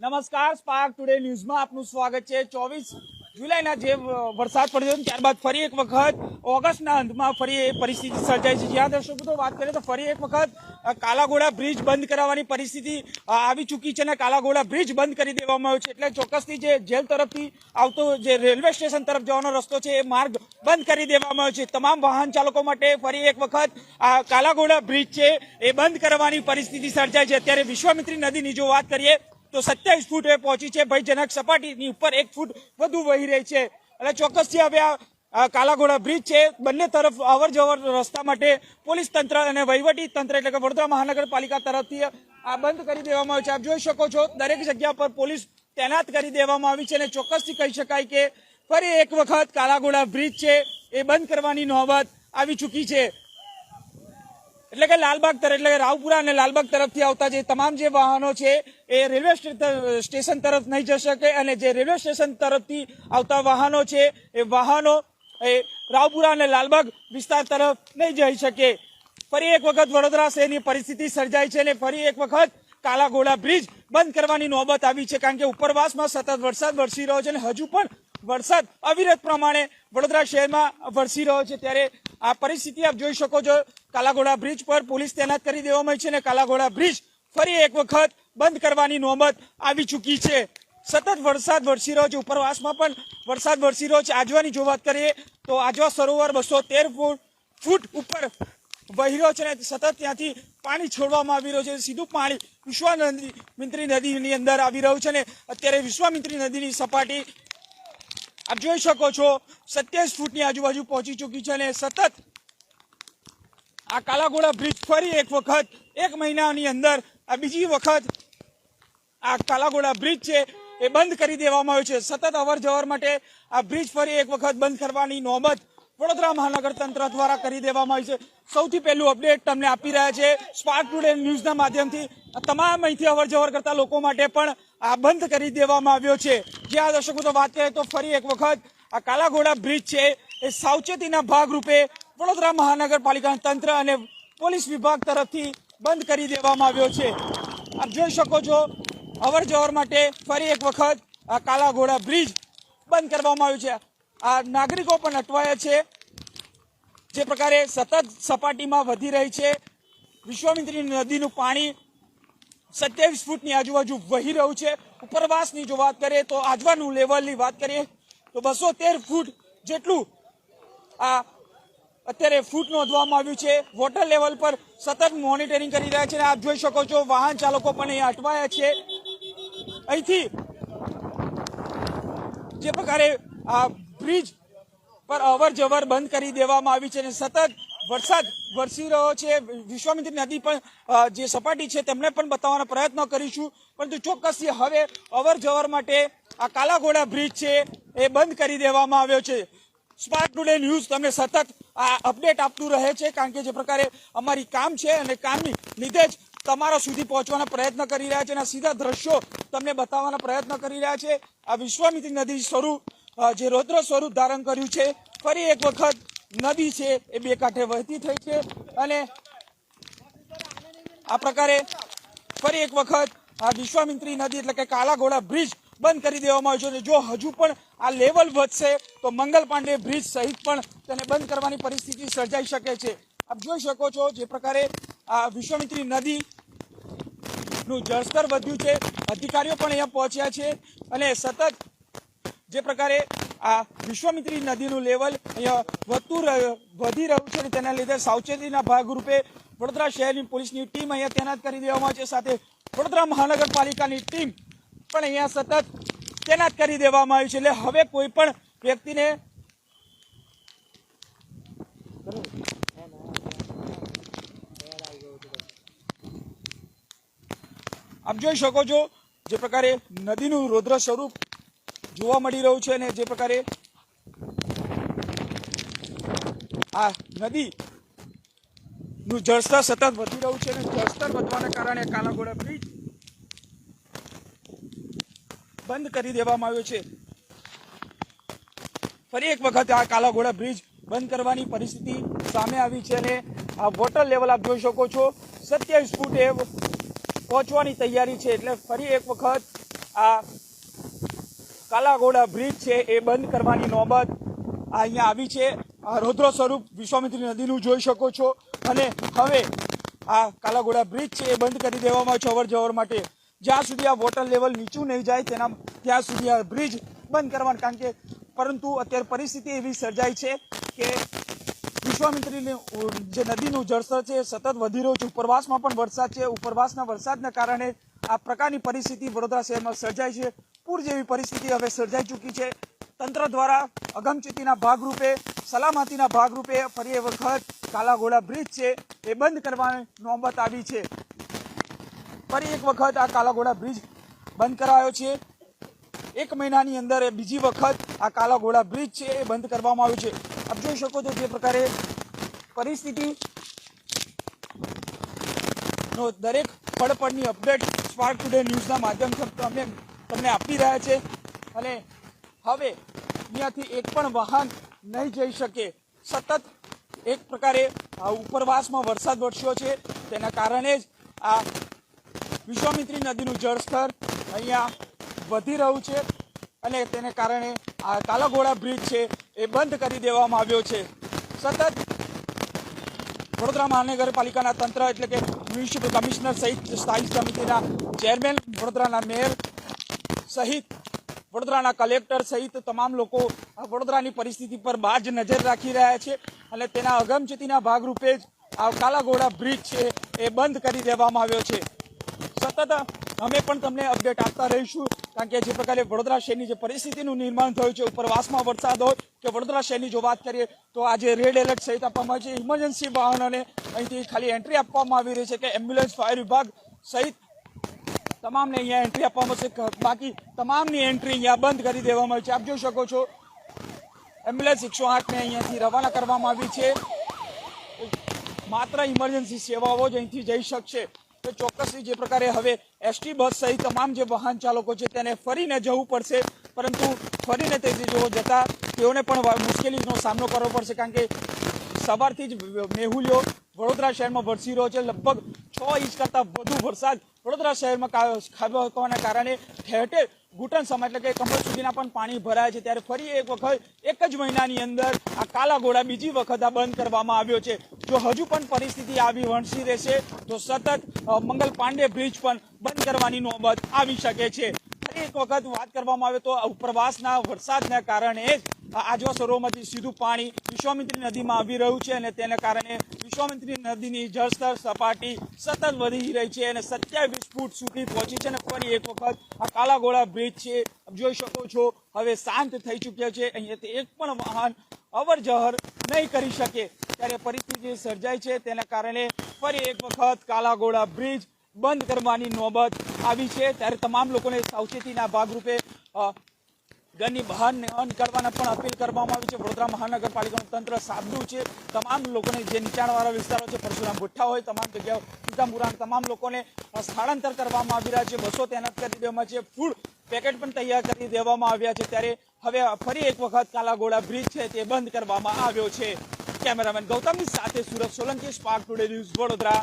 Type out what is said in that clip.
નમસ્કાર spark today ન્યૂઝમાં આપનું સ્વાગત છે. ચોવીસ જુલાઈના જે વરસાદ પડ્યો છે, ત્યારબાદ ફરી એક વખત ઓગસ્ટના અંતમાં ફરી એ પરિસ્થિતિ સર્જાઈ છે. જ્યાં દર્શકો, તો વાત કરીએ તો ફરી એક વખત કાલાઘોડા બ્રિજ બંધ કરાવવાની પરિસ્થિતિ આવી ચૂકી છે અને કાલાઘોડા બ્રિજ બંધ કરી દેવામાં આવ્યો છે. એટલે ચોક્કસથી જે જેલ તરફથી આવતો જે રેલવે સ્ટેશન તરફ જવાનો રસ્તો છે, એ માર્ગ બંધ કરી દેવામાં આવ્યો છે. તમામ વાહન ચાલકો માટે ફરી એક વખત આ કાલાઘોડા બ્રિજ છે, એ બંધ કરવાની પરિસ્થિતિ સર્જાય છે. અત્યારે વિશ્વામિત્રી નદીની જો વાત કરીએ તો સત્યાવીસ ફૂટ પહોંચી છે. ભયજનક સપાટીની ઉપર એક ફૂટ વધુ વહી રહી છે. એટલે ચોક્કસથી હવે આ કાલાઘોડા બ્રિજ છે. બંને તરફ અવર જવર રસ્તા માટે પોલીસ તંત્ર અને વહીવટી તંત્ર એટલે કે વડોદરા મહાનગરપાલિકા તરફથી આ બંધ કરી દેવામાં આવ્યું છે. આપ જોઈ શકો છો, દરેક જગ્યા પર પોલીસ તૈનાત કરી દેવામાં આવી છે અને ચોક્કસથી કહી શકાય કે ફરી એક વખત કાલાઘોડા બ્રિજ છે. એ બંધ કરવાની નોબત આવી ચૂકી છે. એટલે કે લાલબાગ તરફ, એટલે કે રાવપુરા અને લાલબાગ તરફથી આવતા જે તમામ જે વાહનો છે, એ રેલવે સ્ટે- સ્ટેશન તરફ નહીં જઈ શકે અને જે રેલવે સ્ટેશન તરફથી આવતા વાહનો છે, એ વાહનો, એ રાવપુરા અને લાલબાગ વિસ્તાર તરફ નહીં જઈ શકે. ફરી એક વખત વડોદરા શહેરની પરિસ્થિતિ સર્જાઈ છે અને ફરી એક વખત કાલાઘોડા બ્રિજ બંધ કરવાની નોબત આવી છે, કારણ કે ઉપરવાસમાં સતત વરસાદ વરસી રહ્યો છે અને હજુ પણ વરસાદ અવિરત પ્રમાણે વડોદરા શહેરમાં વરસી રહ્યો છે. ત્યારે આ પરિસ્થિતિ આપ જોઈ શકો છો. કાલાઘોડા બ્રિજ પર પોલીસ તૈનાત કરી દેવામાં આવી છે અને કાલાઘોડા બ્રિજ ફરી એક વખત બંધ કરવાની નોબત આવી ચૂકી છે. સતત વરસાદ વરસી રહ્યો છે. ઉપરવાસમાં પણ વરસાદ વરસી રહ્યો છે. આજવાની જો વાત કરીએ તો આજવા સરોવર બસો તેર ફૂટ ઉપર વહી રહ્યો છે અને સતત ત્યાંથી પાણી છોડવામાં આવી રહ્યું છે. સીધું પાણી વિશ્વામિત્રી નદીની અંદર આવી રહ્યું છે અને અત્યારે વિશ્વામિત્રી નદીની સપાટી આપ જોઈ શકો છો, સત્યાવીસ ફૂટની આજુબાજુ પહોંચી ચૂકી છે અને સતત આ કાલાઘોડા બ્રિજ ફરી એક વખત, એક મહિનાની અંદર આ બીજી વખત આ કાલાઘોડા બ્રિજ છે એ બંધ કરી દેવામાં આવ્યો છે. સતત અવર જવર માટે આ બ્રિજ ફરી એક વખત બંધ કરવાની નોબત વડોદરા મહાનગર તંત્ર દ્વારા કરી દેવામાં આવી છે. સૌથી પહેલું અપડેટ તમને આપી રહ્યા છે. સ્માર્ટ ટુડે ન્યૂઝના માધ્યમથી તમામ અહીંથી અવર જવર કરતા લોકો માટે પણ આ બંધ કરી દેવામાં આવ્યો છે. જે આ દર્શકો તો વાત કરીએ તો ફરી એક વખત આ કાલાઘોડા બ્રિજ છે, એ સાવચેતીના ભાગરૂપે વડોદરા મહાનગરપાલિકાના તંત્ર અને પોલીસ વિભાગ તરફથી બંધ કરી દેવામાં આવ્યો છે. આપ જોઈ શકો છો, અવર જવર માટે ફરી એક વખત આ કાલાઘોડા બ્રિજ બંધ કરવામાં આવ્યું છે. આ નાગરિકો પણ અટવાયા છે. જે પ્રકારે સતત સપાટીમાં વધી રહી છે. વિશ્વામિત્રી નદીનું પાણી સત્યાવીસ ફૂટની આજુબાજુ વહી રહ્યું છે. ઉપરવાસની જો વાત કરીએ તો આજવાનું લેવલની વાત કરીએ તો બસો તેર ફૂટ જેટલું આ અત્યારે ફૂટ નોંધવામાં આવ્યું છે. વોટર લેવલ પર સતત મોનિટરિંગ કરી રહ્યા છે અને આપ જોઈ શકો છો વાહન ચાલકો પણ અહીંયા અટવાયા છે. અહીંથી જે પ્રકારે આ બ્રિજ પર અવર જવર બંધ કરી દેવામાં આવી છે અને સતત વરસાદ વરસી રહ્યો છે. વિશ્વામિત્રી નદી પણ જે સપાટી છે તેમને પણ બતાવવાનો પ્રયત્ન કરીશું. પરંતુ ચોક્કસ હવે અવર જવર માટે આ કાલાઘોડા બ્રિજ છે એ બંધ કરી દેવામાં આવ્યો છે. સ્પાર્ક ટુડે ન્યૂઝ તમને સતત આ અપડેટ આપતું રહે છે, કારણ કે જે પ્રકારે અમારી કામ છે અને કામની લીધે જ તમારા સુધી પહોંચવાનો પ્રયત્ન કરી રહ્યા છે અને સીધા દ્રશ્યો તમને બતાવવાના પ્રયત્ન કરી રહ્યા છે. આ વિશ્વામિત્રી નદી સ્વરૂપ જે રૌદ્ર સ્વરૂપ ધારણ કર્યું છે, ફરી એક વખત નદી છે, એ બે કાંઠે વહેતી થઈ છે અને આ પ્રકારે ફરી એક વખત આ વિશ્વામિત્રી નદી એટલે કે કાલાઘોડા બ્રિજ બંધ કરી દેવામાં આવ્યો છે અને જો હજુ પણ આ લેવલ વધશે, તો મંગલ પાંડે બ્રિજ સહિત પણ તેને બંધ કરવાની પરિસ્થિતિ સર્જાઈ શકે છે. આપ જોઈ શકો છો જે પ્રકારે આ વિશ્વામિત્રી નદી નું જળસ્તર વધ્યું છે. અધિકારીઓ પણ અહીંયા પહોંચ્યા છે અને સતત જે પ્રકારે આ વિશ્વામિત્રી નદીનું લેવલ અહીંયા વધતું વધી રહ્યું છે અને તેના લીધે સાવચેતીના ભાગરૂપે વડોદરા શહેરની પોલીસની ટીમ અહીંયા તૈનાત કરી દેવામાં છે. સાથે વડોદરા મહાનગરપાલિકાની ટીમ પણ અહીંયા સતત તૈનાત કરી દેવામાં આવી છે. એટલે હવે કોઈ પણ વ્યક્તિને આપ જોઈ શકો છો જે પ્રકારે નદીનું રૌદ્ર સ્વરૂપ જોવા મળી રહ્યું છે અને જે પ્રકારે આ નદી નું જળસ્તર સતત વધી રહ્યું છે અને જળસ્તર વધવાના કારણે કાલાઘોડા બ્રિજ બંધ કરી દેવામાં આવ્યો છે. ફરી એક વખત આ કાલાઘોડા બ્રિજ બંધ કરવાની પરિસ્થિતિ સામે આવી છે અને આ વોટર લેવલ આપ જોઈ શકો છો. સત્યાવીસ ફૂટે પહોંચવાની તૈયારી છે એટલે ફરી એક વખત આ કાલાઘોડા બ્રિજ છે, એ બંધ કરવાની નોબત અહીંયા આવી છે. આ રૌદ્ર સ્વરૂપ વિશ્વામિત્રી નદીનું જોઈ શકો છો. અને હવે આ કાલાઘોડા બ્રિજ છે, એ બંધ કરી દેવામાં છે અવર જવર માટે. જ્યાં સુધી આ વોટર લેવલ નીચું નહીં જાય, તેના ત્યાં સુધી આ બ્રિજ બંધ કરવાનું, કારણ કે પરંતુ અત્યારે પરિસ્થિતિ એવી સર્જાઈ છે કે વિશ્વામિત્રીની જે નદીનું જળસ્તર છે સતત વધી રહ્યું છે. ઉપરવાસમાં પણ વરસાદ છે. ઉપરવાસના વરસાદના કારણે આ પ્રકારની પરિસ્થિતિ વડોદરા શહેરમાં સર્જાય છે. પૂર જેવી પરિસ્થિતિ હવે સર્જાઈ ચૂકી છે. તંત્ર દ્વારા અગમચેતીના ભાગરૂપે, સલામતીના ભાગરૂપે ફરી એક વખત કાલાઘોડા બ્રિજ છે, એ બંધ કરવાની નોબત આવી છે. ફરી એક વખત આ કાલાઘોડા બ્રિજ બંધ કરાયો છે. એક મહિનાની અંદર એ બીજી વખત આ કાલાઘોડા બ્રિજ છે, એ બંધ કરવામાં આવ્યું છે. આપ જોઈ શકો છો જે પ્રકારે પરિસ્થિતિ નો દરેક પળપળની અપડેટ સ્પાર્ક ટુડે ન્યૂઝના માધ્યમથી અમે તમને આપી રહ્યા છે. અને હવે અહીંયાથી એક પણ વાહન નહીં જઈ શકે. સતત એક પ્રકારે ઉપરવાસમાં વરસાદ વરસ્યો છે. તેના કારણે જ આ વિશ્વામિત્રી નદીનું જળસ્તર અહીંયા વધી રહ્યું છે. અને તેને કારણે આ કાલાઘોડા બ્રિજ છે એ બંધ કરી દેવામાં આવ્યો છે. સતત વડોદરા મહાનગરપાલિકાના તંત્ર એટલે કે મ્યુનિસિપલ કમિશનર સહિત સ્થાયી સમિતિના ચેરમેન, વડોદરાના મેયર સહિત વડોદરાના કલેક્ટર સહિત તમામ લોકો વડોદરાની પરિસ્થિતિ પર બાજ નજર રાખી રહ્યા છે અને તેના અગમચેતીના ભાગરૂપે જ આ કાલાઘોડા બ્રિજ છે એ બંધ કરી દેવામાં આવ્યો છે. સતત અમે પણ તમને અપડેટ આપતા રહીશું, કારણ કે જે પ્રકારે વડોદરા શહેરની જે પરિસ્થિતિનું નિર્માણ થયું છે, ઉપરવાસમાં વરસાદ હોય કે વડોદરા શહેરની જો વાત કરીએ, તો આજે રેડ એલર્ટ સહિત આપવામાં આવી છે, ઇમરજન્સી વાહનોને અહીંથી ખાલી એન્ટ્રી આપવામાં આવી રહી છે કે એમ્બ્યુલન્સ, ફાયર વિભાગ સહિત તમામને અહીંયા એન્ટ્રી આપવામાં આવશે. બાકી તમામની એન્ટ્રી અહીંયા બંધ કરી દેવામાં આવી છે. આપ જોઈ શકો છો, એમ્બ્યુલન્સ એકસો આઠને અહીંયાથી રવાના કરવામાં આવી છે. માત્ર ઇમરજન્સી સેવાઓ જ અહીંથી જઈ શકશે. તો ચોક્કસથી જે પ્રકારે હવે એસટી બસ સહિત તમામ જે વાહન ચાલકો છે તેને ફરીને જવું પડશે. પરંતુ ફરીને તે જો જતા તેઓને પણ મુશ્કેલીનો સામનો કરવો પડશે, કારણ કે સવારથી જ મેહુલિયો વડોદરા શહેરમાં વરસી રહ્યો છે. લગભગ છ ઇંચ કરતાં વધુ વરસાદ વડોદરા શહેરમાં ખાબક્યો હોવાના કારણે ઠેર ઠેર ઘૂંટણ સમા એટલે કે કમર સુધીના પણ પાણી ભરાય છે. ત્યારે ફરી એક વખત, એક જ મહિનાની અંદર આ કાલા ઘોડા બીજી વખત આ બંધ કરવામાં આવ્યો છે. જો હજુ પણ પરિસ્થિતિ આવી વણસી રહેશે, તો સતત મંગલ પાંડે બ્રિજ પણ બંધ કરવાની નોબત આવી શકે છે. ફરી એક વખત વાત કરવામાં આવે તો ઉપરવાસના વરસાદના કારણે જ આજવા સરોવરમાંથી સીધું પાણી વિશ્વામિત્રી નદીમાં આવી રહ્યું છે અને તેને કારણે વિશ્વામિત્રી નદીની જળસ્તર સપાટી સતત વધી રહી છે અને સત્યાવીસ ફૂટ સુધી પહોંચી છે અને ફરી એક વખત આ કાલાઘોડા બ્રિજ છે. જોઈ શકો છો, હવે શાંત થઈ ચૂક્યા છે. અહીંયાથી એક પણ વાહન અવર જવર નહીં કરી શકે. ત્યારે પરિસ્થિતિ સર્જાઈ છે તેના કારણે ફરી એક વખત કાલાઘોડા બ્રિજ બંધ કરવાની નોબત આવી છે. ત્યારે તમામ લોકોને સાવચેતીના ભાગરૂપે ઘરની બહાર ન નીકળવાના પણ અપીલ કરવામાં આવી છે. વડોદરા મહાનગરપાલિકાનું તંત્ર સાબદું છે. તમામ લોકોને જે નીચાણવાળા વિસ્તારો છે, પરશુરામ ભુઠ્ઠા હોય, તમામ જગ્યાઓ સીતાપુરા તમામ લોકોને સ્થળાંતર કરવામાં આવી રહ્યા છે. બસો તૈનાત કરી દેવામાં છે ફૂડ પેકેટ પણ તૈયાર કરી દેવામાં આવ્યા છે. ત્યારે હવે ફરી એક વખત કાલાગોળા બ્રિજ છે, તે બંધ કરવામાં આવ્યો છે. કેમેરામેન ગૌતમની સાથે Surat Solanki, spark today news, Vadodara.